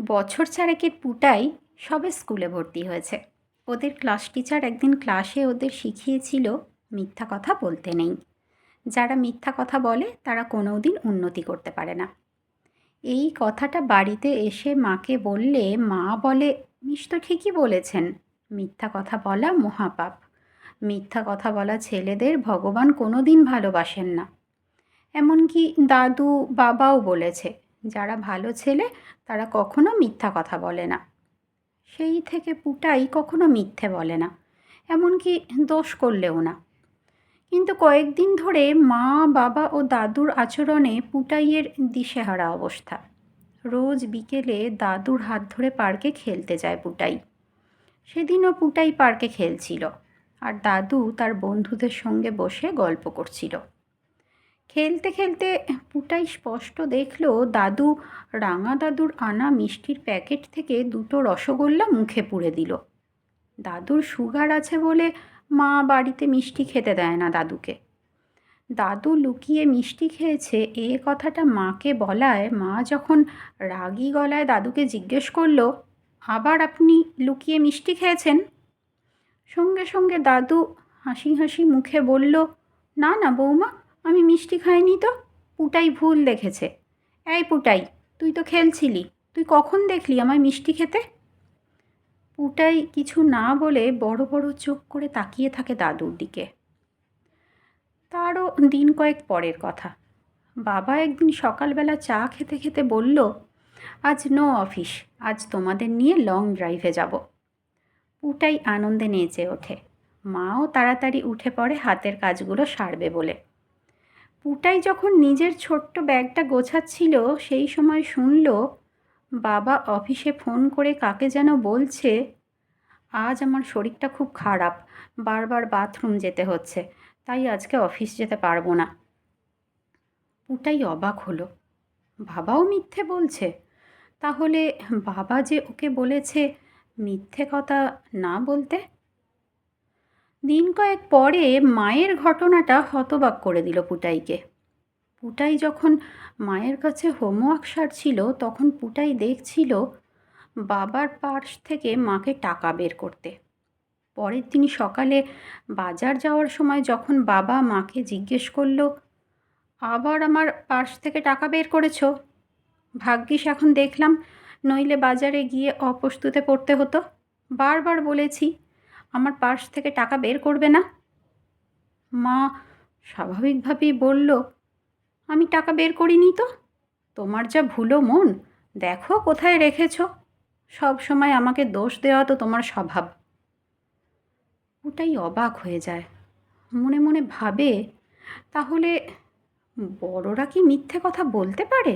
বছর চারেকের পুটাই সবে স্কুলে ভর্তি হয়েছে। ওদের ক্লাস টিচার একদিন ক্লাসে ওদের শিখিয়েছিল মিথ্যা কথা বলতে নেই। যারা মিথ্যা কথা বলে, তারা কোনো দিন উন্নতি করতে পারে না। এই কথাটা বাড়িতে এসে মাকে বললে, মা বলে মিস তো ঠিকই বলেছেন, মিথ্যা কথা বলা মহাপাপ। মিথ্যা কথা বলা ছেলেদের ভগবান কোনো দিন ভালোবাসেন না। এমনকি দাদু বাবাও বলেছে যারা ভালো ছেলে, তারা কখনো মিথ্যা কথা বলে না। সেই থেকে পুটাই কখনো মিথ্যে বলে না, এমনকি দোষ করলেও না। কিন্তু কয়েকদিন ধরে মা, বাবা ও দাদুর আচরণে পুটাইয়ের দিশেহারা অবস্থা। রোজ বিকেলে দাদুর হাত ধরে পার্কে খেলতে যায় পুটাই। সেদিনও পুটাই পার্কে খেলছিল, আর দাদু তার বন্ধুদের সঙ্গে বসে গল্প করছিল। খেলতে খেলতে পুটাই স্পষ্ট দেখল, দাদু, রাঙা দাদুর আনা মিষ্টির প্যাকেট থেকে দুটো রসগোল্লা মুখে পুড়ে দিল। দাদুর সুগার আছে বলে মা বাড়িতে মিষ্টি খেতে দেয় না দাদুকে। দাদু লুকিয়ে মিষ্টি খেয়েছে, এ কথাটা মাকে বলায় মা যখন রাগী গলায় দাদুকে জিজ্ঞেস করল, আবার আপনি লুকিয়ে মিষ্টি খেয়েছেন? সঙ্গে সঙ্গে দাদু হাসি হাসি মুখে বলল, না না বৌমা আমি মিষ্টি খাইনি তো? পুটাই ভুল দেখেছে। এই পুটাই, তুই তো খেলছিলি। তুই কখন দেখলি আমায় মিষ্টি খেতে? পুটাই কিছু না বলে বড় বড় চোখ করে তাকিয়ে থাকে দাদুর দিকে। তারও দিন কয়েক পরের কথা। বাবা একদিন সকালবেলা চা খেতে খেতে বলল, আজ নো অফিস আজ তোমাদের নিয়ে লং ড্রাইভে যাব। পুটাই আনন্দে নেচে ওঠে। মাও তাড়াতাড়ি উঠে পড়ে হাতের কাজগুলো সারবে বলে। পুটাই যখন নিজের ছোট্ট ব্যাগটা গোছাচ্ছিল, সেই সময় শুনল, বাবা অফিসে ফোন করে কাকে যেন বলছে, আজ আমার শরীরটা খুব খারাপ, বারবার বাথরুম যেতে হচ্ছে, তাই আজকে অফিস যেতে পারব না। পুটাই অবাক হলো, বাবাও মিথ্যে বলছে? তাহলে বাবা যে ওকে বলেছে, মিথ্যে কথা না বলতে দিন কয়েক পরে মায়ের ঘটনাটা হতবাক করে দিল পুটাইকে। পুটাই যখন মায়ের কাছে হোমওয়ার্ক সারছিল, তখন পুটাই দেখছিল বাবার পার্স থেকে মাকে টাকা বের করতে। পরের দিন সকালে বাজার যাওয়ার সময় যখন বাবা মাকে জিজ্ঞেস করল, আবার আমার পার্স থেকে টাকা বের করেছ? ভাগ্যিস, এখন দেখলাম। নইলে বাজারে গিয়ে অপ্রস্তুতে পড়তে হতো। বারবার বলেছি আমার পার্স থেকে টাকা বের করবে না? মা স্বাভাবিকভাবেই বলল, আমি টাকা বের করিনি তো? তোমার যা ভুলো মন, দেখো কোথায় রেখেছ। সব সময় আমাকে দোষ দেওয়া তো তোমার স্বভাব। ওটাই অবাক হয়ে যায়। মনে মনে ভাবে, তাহলে বড়রা কি মিথ্যে কথা বলতে পারে?